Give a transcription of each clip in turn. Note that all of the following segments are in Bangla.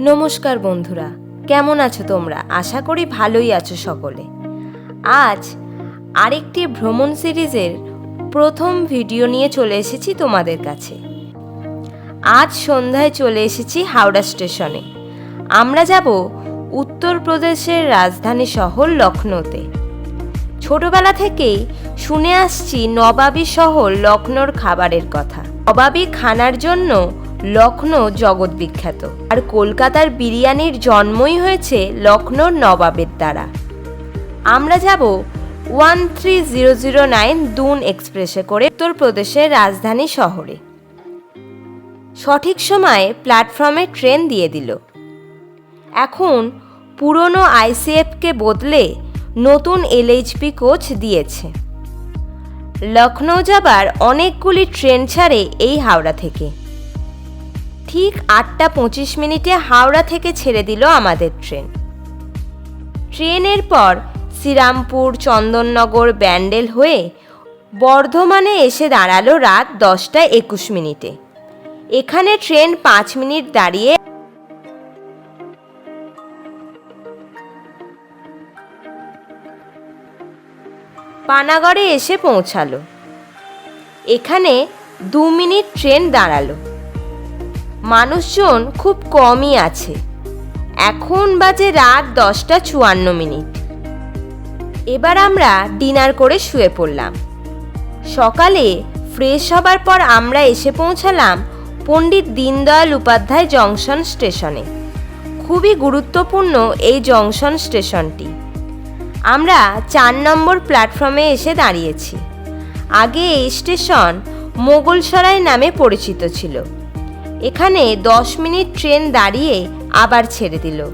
নমস্কার বন্ধুরা, কেমন আছো তোমরা? আশা করি ভালোই আছো সকলে। আজ আরেকটি ভ্রমণ সিরিজের প্রথম ভিডিও নিয়ে চলে এসেছি তোমাদের কাছে। আজ সন্ধ্যায় চলে এসেছি হাওড়া স্টেশনে। আমরা যাব উত্তরপ্রদেশের রাজধানী শহর লখনৌতে ছোটবেলা থেকেই শুনে আসছি নবাবী শহর লখনৌর খাবারের কথা। নবাবী খানার জন্য লখনৌ জগৎ বিখ্যাত। আর কলকাতার বিরিয়ানির জন্মই হয়েছে লখনৌর নবাবের দ্বারা। আমরা যাব one three zero zero nine Doon এক্সপ্রেসে করে উত্তরপ্রদেশের রাজধানী শহরে। সঠিক সময়ে প্ল্যাটফর্মে ট্রেন দিয়ে দিল। এখন পুরনো আইসিএফকে বদলে নতুন এলএইচপি কোচ দিয়েছে। লখনৌ যাবার অনেকগুলি ট্রেন ছাড়ে এই হাওড়া থেকে। ঠিক আটটা পঁচিশ মিনিটে হাওড়া থেকে ছেড়ে দিল আমাদের ট্রেন। ট্রেনের পর শ্রীরামপুর, চন্দননগর ব্যান্ডেল হয়ে বর্ধমানে এসে দাঁড়াল রাত দশটা একুশ মিনিটে। এখানে ট্রেন পাঁচ মিনিট দাঁড়িয়ে পানাগড়ে এসে পৌঁছালো। এখানে দু মিনিট ট্রেন দাঁড়াল। মানুষজন খুব কমই আছে। এখন বাজে রাত দশটা চুয়ান্ন মিনিট। এবার আমরা ডিনার করে শুয়ে পড়লাম। সকালে ফ্রেশ হবার পর আমরা এসে পৌঁছালাম পণ্ডিত দীনদয়াল উপাধ্যায় জংশন স্টেশনে। খুবই গুরুত্বপূর্ণ এই জংশন স্টেশনটি। আমরা চার নম্বর প্ল্যাটফর্মে এসে দাঁড়িয়েছি। আগে এই স্টেশন মোগলসরাই নামে পরিচিত ছিল। এখানে দশ মিনিট ট্রেন দাঁড়িয়ে আবার ছেড়ে দিল।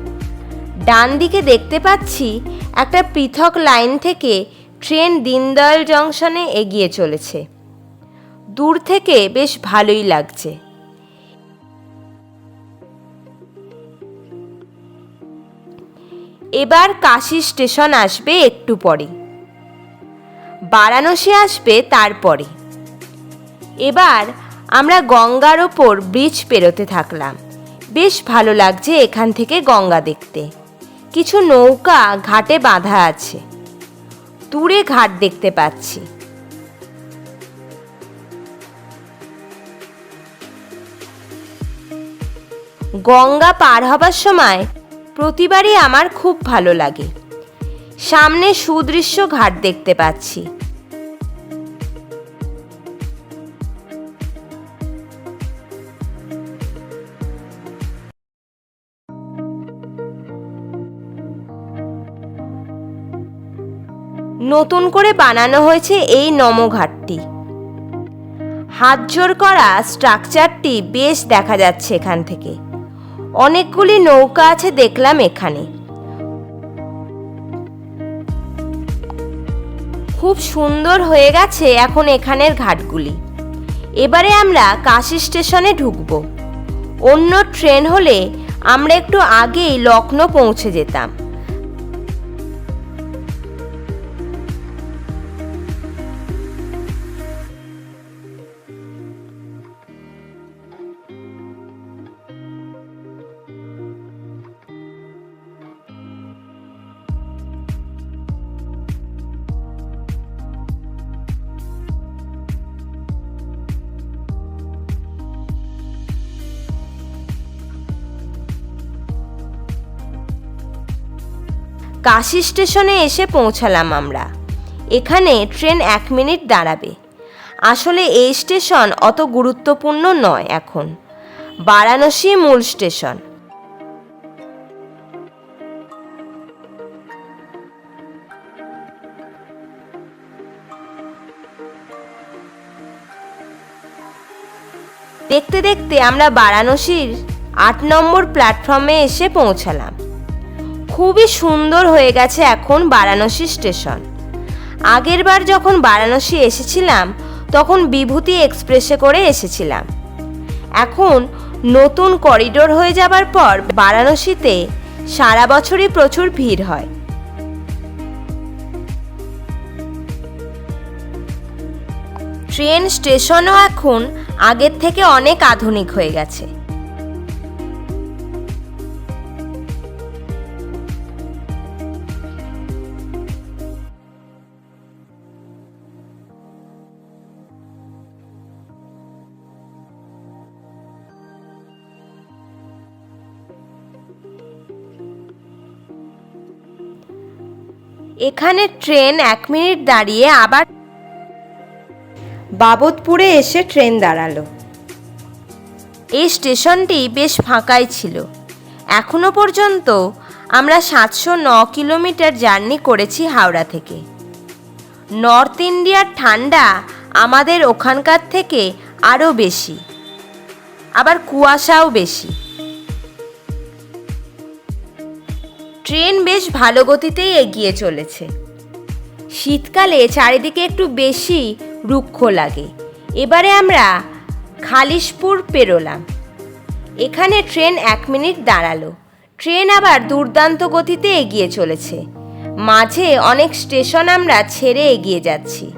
ডান দিকে দেখতে পাচ্ছি একটা পৃথক লাইন থেকে ট্রেন দিনদয়াল জংশনে এগিয়ে চলেছে। দূর থেকে বেশ ভালোই লাগছে। এবার কাশি স্টেশন আসবে একটু পরে। বারাণসী আসবে তারপরে। এবার আমরা গঙ্গার ওপর ব্রিজ পেরোতে থাকলাম। বেশ ভালো লাগছে এখান থেকে গঙ্গা দেখতে। কিছু নৌকা ঘাটে বাঁধা আছে। দূরে ঘাট দেখতে পাচ্ছি। গঙ্গা পার হবার সময় প্রতিবারই আমার খুব ভালো লাগে। সামনে সুদৃশ্য ঘাট দেখতে পাচ্ছি। নতুন করে বানানো হয়েছে এই নমঘাটটি। হাত জোর করা স্ট্রাকচারটি বেশ দেখা যাচ্ছে এখান থেকে। অনেকগুলি নৌকা আছে দেখলাম এখানে। খুব সুন্দর হয়ে গেছে এখন এখানের ঘাটগুলি। এবারে আমরা কাশি স্টেশনে ঢুকব। অন্য ট্রেন হলে আমরা একটু আগেই লখনৌ পৌঁছে যেতাম। কাশি স্টেশনে এসে পৌঁছালাম আমরা। এখানে ট্রেন এক মিনিট দাঁড়াবে। আসলে এই স্টেশন অত গুরুত্বপূর্ণ নয় এখন। বারাণসী মূল স্টেশন। দেখতে দেখতে আমরা বারাণসীর আট নম্বর প্ল্যাটফর্মে এসে পৌঁছালাম। খুবই সুন্দর হয়ে গেছে এখন বারাণসী স্টেশন। আগের বার যখন বারাণসী এসেছিলাম, তখন বিভূতি এক্সপ্রেসে করে এসেছিলাম। এখন নতুন করিডোর হয়ে যাবার পর বারাণসীতে সারা বছরই প্রচুর ভিড় হয়। ট্রেন স্টেশনও এখন আগের থেকে অনেক আধুনিক হয়ে গেছে। এখানে ট্রেন এক মিনিট দাঁড়িয়ে আবার বাবতপুরে এসে ট্রেন দাঁড়াল। এই স্টেশনটি বেশ ফাঁকাই ছিল। এখনও পর্যন্ত আমরা সাতশো ন কিলোমিটার জার্নি করেছি হাওড়া থেকে। নর্থ ইন্ডিয়ার ঠান্ডা আমাদের ওখানকার থেকে আরও বেশি। আবার কুয়াশাও বেশি। ট্রেন বেশ ভালো গতিতেই এগিয়ে চলেছে। শীতকালে চারিদিকে একটু বেশি রুক্ষ লাগে। এবারে আমরা খালিশপুর পেরোলাম। এখানে ট্রেন এক মিনিট দাঁড়াল। ট্রেন আবার দুর্দান্ত গতিতে এগিয়ে চলেছে। মাঝে অনেক স্টেশন আমরা ছেড়ে এগিয়ে যাচ্ছি।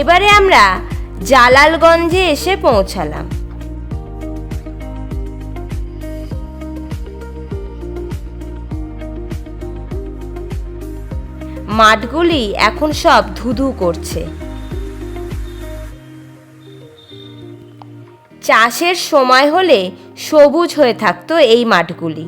এবারে আমরা জালালগঞ্জে এসে পৌঁছালাম। মাঠগুলি এখন সব ধুধু করছে। চাষের সময় হলে সবুজ হয়ে থাকতো এই মাঠগুলি।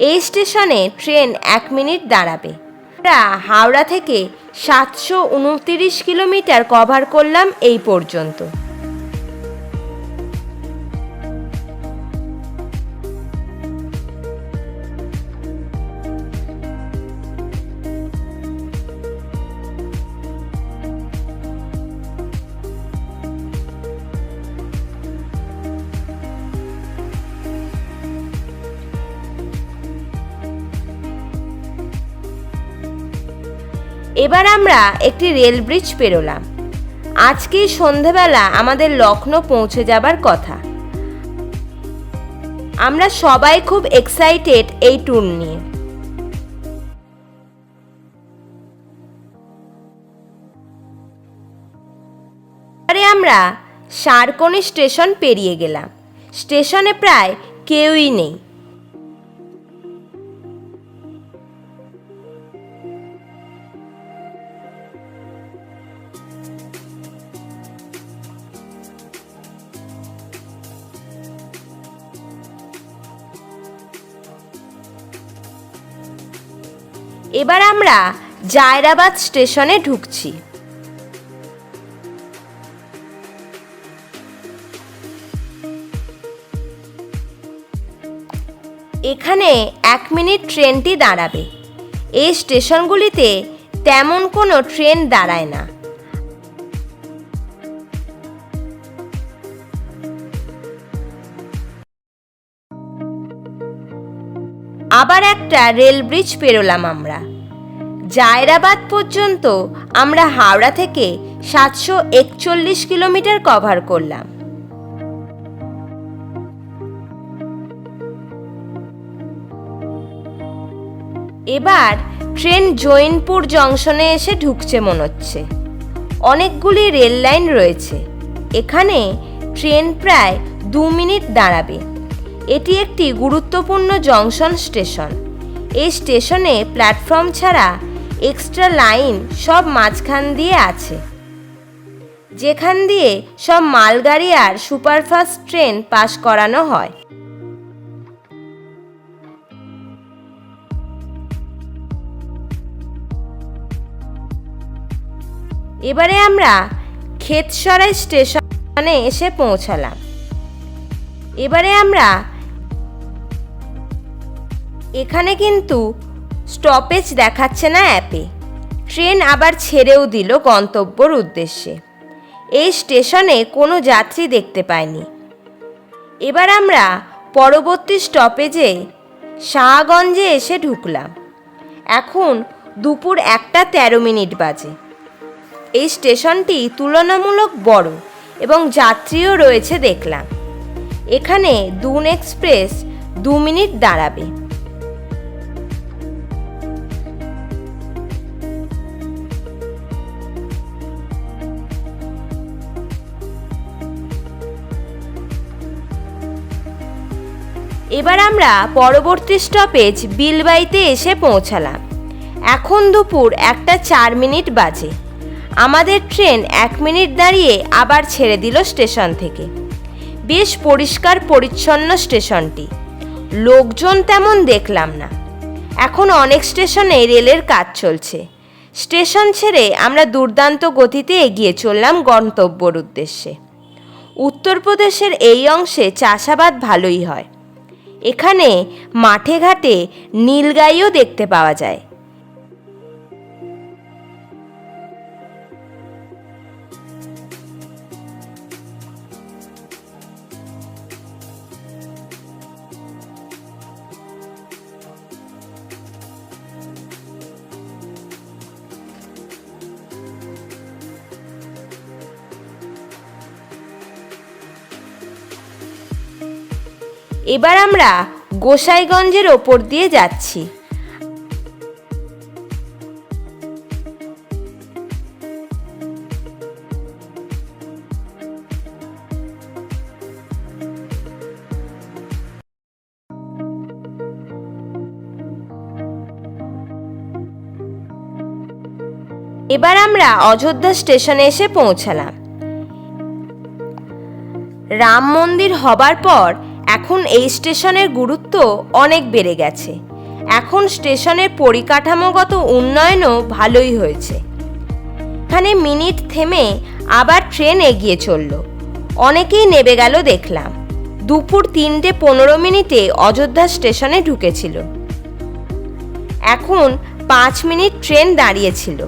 এই স্টেশনে ট্রেন এক মিনিট দাঁড়াবে। আমরা হাওড়া থেকে সাতশো উনতিরিশ কিলোমিটার কভার করলাম এই পর্যন্ত। এবার আমরা একটি রেল ব্রিজ পেরোলাম। আজকে সন্ধেবেলা আমাদের লখনৌ পৌঁছে যাবার কথা। আমরা সবাই খুব এক্সাইটেড এই ট্যুর নিয়ে। আমরা সারকনি স্টেশন পেরিয়ে গেলাম। স্টেশনে প্রায় কেউই নেই। আমরা জায়রাবাদ স্টেশনে ঢুকছি। এখানে এক মিনিট ট্রেনটি দাঁড়াবে। এই স্টেশনগুলিতে তেমন কোনো ট্রেন দাঁড়ায় না। আবার একটা রেল ব্রিজ পেরোলাম আমরা। জায়রাবাদ পর্যন্ত আমরা হাওড়া থেকে সাতশো একচল্লিশ কিলোমিটার কভার করলাম। এবার ট্রেন জৈনপুর জংশনে এসে ঢুকছে মনে হচ্ছে। অনেকগুলি রেল লাইন রয়েছে। এখানে ট্রেন প্রায় দু মিনিট দাঁড়াবে। এটি একটি গুরুত্বপূর্ণ জংশন স্টেশন। এই স্টেশনে প্ল্যাটফর্ম ছাড়া এক্সট্রা লাইন সব মাঝখান দিয়ে আছে। যেখান দিয়ে সব মালগাড়ি আর সুপারফাস্ট ট্রেন পাস করানো হয়। এবারে আমরা ক্ষেতসরাই স্টেশনে এসে পৌঁছালাম। এবারে আমরা এখানে কিন্তু স্টপেজ দেখাচ্ছে না অ্যাপে। ট্রেন আবার ছেড়েও দিল গন্তব্যর উদ্দেশ্যে। এই স্টেশনে কোনো যাত্রী দেখতে পাইনি। এবার আমরা পরবর্তী স্টপেজে শাহগঞ্জে এসে ঢুকলাম। এখন দুপুর একটা তেরো মিনিট বাজে। এই স্টেশনটি তুলনামূলক বড় এবং যাত্রীও রয়েছে দেখলাম। এখানে দুন এক্সপ্রেস দু মিনিট দাঁড়াবে। এবার আমরা পরবর্তী স্টপেজ বিলবাইতে এসে পৌঁছালাম। এখন দুপুর একটা চার মিনিট বাজে। আমাদের ট্রেন এক মিনিট দাঁড়িয়ে আবার ছেড়ে দিল স্টেশন থেকে। বেশ পরিষ্কার পরিচ্ছন্ন স্টেশনটি। লোকজন তেমন দেখলাম না। এখন অনেক স্টেশনে রেলের কাজ চলছে। স্টেশন ছেড়ে আমরা দুর্দান্ত গতিতে এগিয়ে চললাম গন্তব্যর উদ্দেশ্যে। উত্তরপ্রদেশের এই অংশে চাষাবাদ ভালোই হয়। এখানে মাঠে ঘাটে নীলগাইও দেখতে পাওয়া যায়। এবার আমরা গোসাইগঞ্জের ওপর দিয়ে যাচ্ছি। এবার আমরা অযোধ্যা স্টেশনে এসে পৌঁছালাম। রাম মন্দির হবার পর এখন এই স্টেশনের গুরুত্ব অনেক বেড়ে গেছে। এখন স্টেশনের পরিকাঠামোগত উন্নয়নও ভালোই হয়েছে। এখানে মিনিট থেমে আবার ট্রেন এগিয়ে চলল। অনেকেই নেবে গেল দেখলাম। দুপুর তিনটে পনেরো মিনিটে অযোধ্যা স্টেশনে ঢুকেছিল। এখন পাঁচ মিনিট ট্রেন দাঁড়িয়েছিল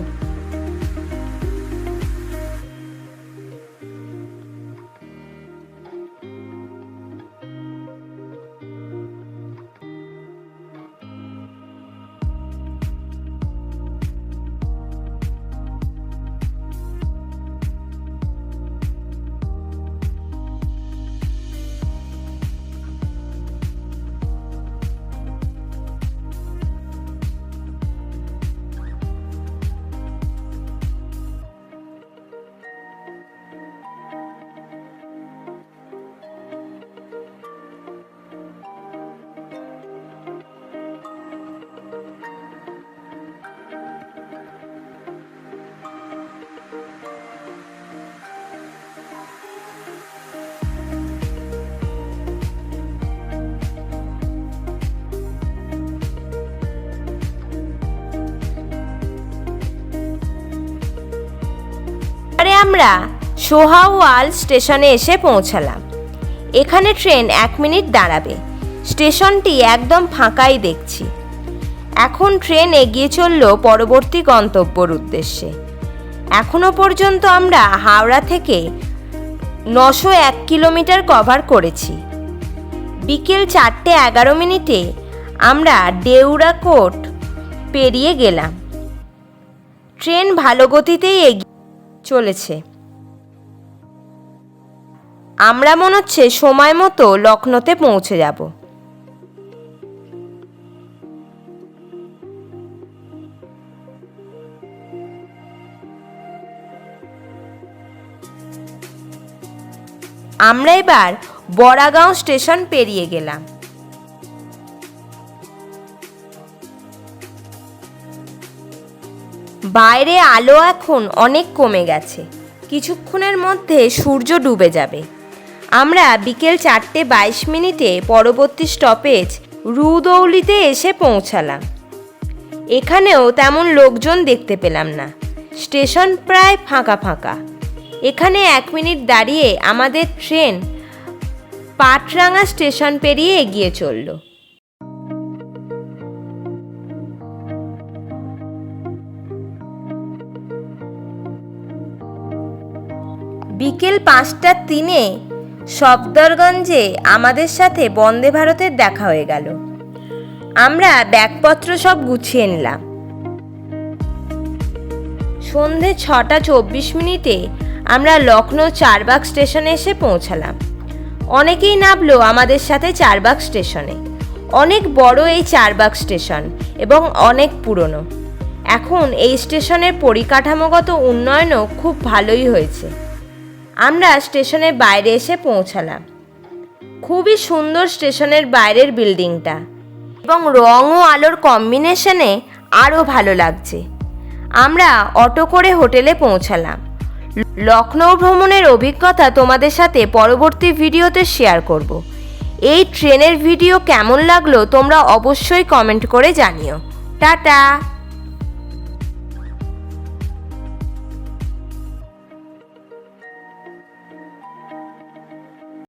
আমরা সোহাওয়াল স্টেশনে এসে পৌঁছালাম। এখানে ট্রেন এক মিনিট দাঁড়াবে। স্টেশনটি একদম ফাঁকাই দেখছি। এখন ট্রেন এগিয়ে চলল পরবর্তী গন্তব্যর উদ্দেশ্যে। এখনও পর্যন্ত আমরা হাওড়া থেকে নশো এক কিলোমিটার কভার করেছি। বিকেল চারটে এগারো মিনিটে আমরা ডেউরাকোট পেরিয়ে গেলাম। ট্রেন ভালো গতিতেই এগিয়ে চলেছে। আমরা মনে হচ্ছে সময় মতো লখনৌতে পৌঁছে যাব। আমরা এবার বড়াগাঁও স্টেশন পেরিয়ে গেলাম। বাইরে আলো এখন অনেক কমে গেছে। কিছুক্ষণের মধ্যে সূর্য ডুবে যাবে। আমরা বিকেল চারটে বাইশ মিনিটে পরবর্তী স্টপেজ রুদৌলিতে এসে পৌঁছালাম। এখানেও তেমন লোকজন দেখতে পেলাম না। স্টেশন প্রায় ফাঁকা ফাঁকা। এখানে এক মিনিট দাঁড়িয়ে আমাদের ট্রেন পাটরাঙা স্টেশন পেরিয়ে এগিয়ে চলল। বিকেল পাঁচটা তিনে সফদরগঞ্জে আমাদের সাথে বন্দে ভারতের দেখা হয়ে গেল। আমরা ব্যাগপত্র সব গুছিয়ে নিলাম। সন্ধে ছটা চব্বিশ মিনিটে আমরা লখনৌ চারবাগ স্টেশনে এসে পৌঁছালাম। অনেকেই নামলো আমাদের সাথে চারবাগ স্টেশনে। অনেক বড় এই চারবাগ স্টেশন এবং অনেক পুরনো। এখন এই স্টেশনের পরিকাঠামোগত উন্নয়নও খুব ভালোই হয়েছে। আমরা স্টেশনের বাইরে এসে পৌঁছালাম। খুবই সুন্দর স্টেশনের বাইরের বিল্ডিংটা এবং রং ও আলোর কম্বিনেশনে আরও ভালো লাগছে। আমরা অটো করে হোটেলে পৌঁছালাম। লখনৌ ভ্রমণের অভিজ্ঞতা তোমাদের সাথে পরবর্তী ভিডিওতে শেয়ার করব। এই ট্রেনের ভিডিও কেমন লাগল তোমরা অবশ্যই কমেন্ট করে জানিও। টাটা!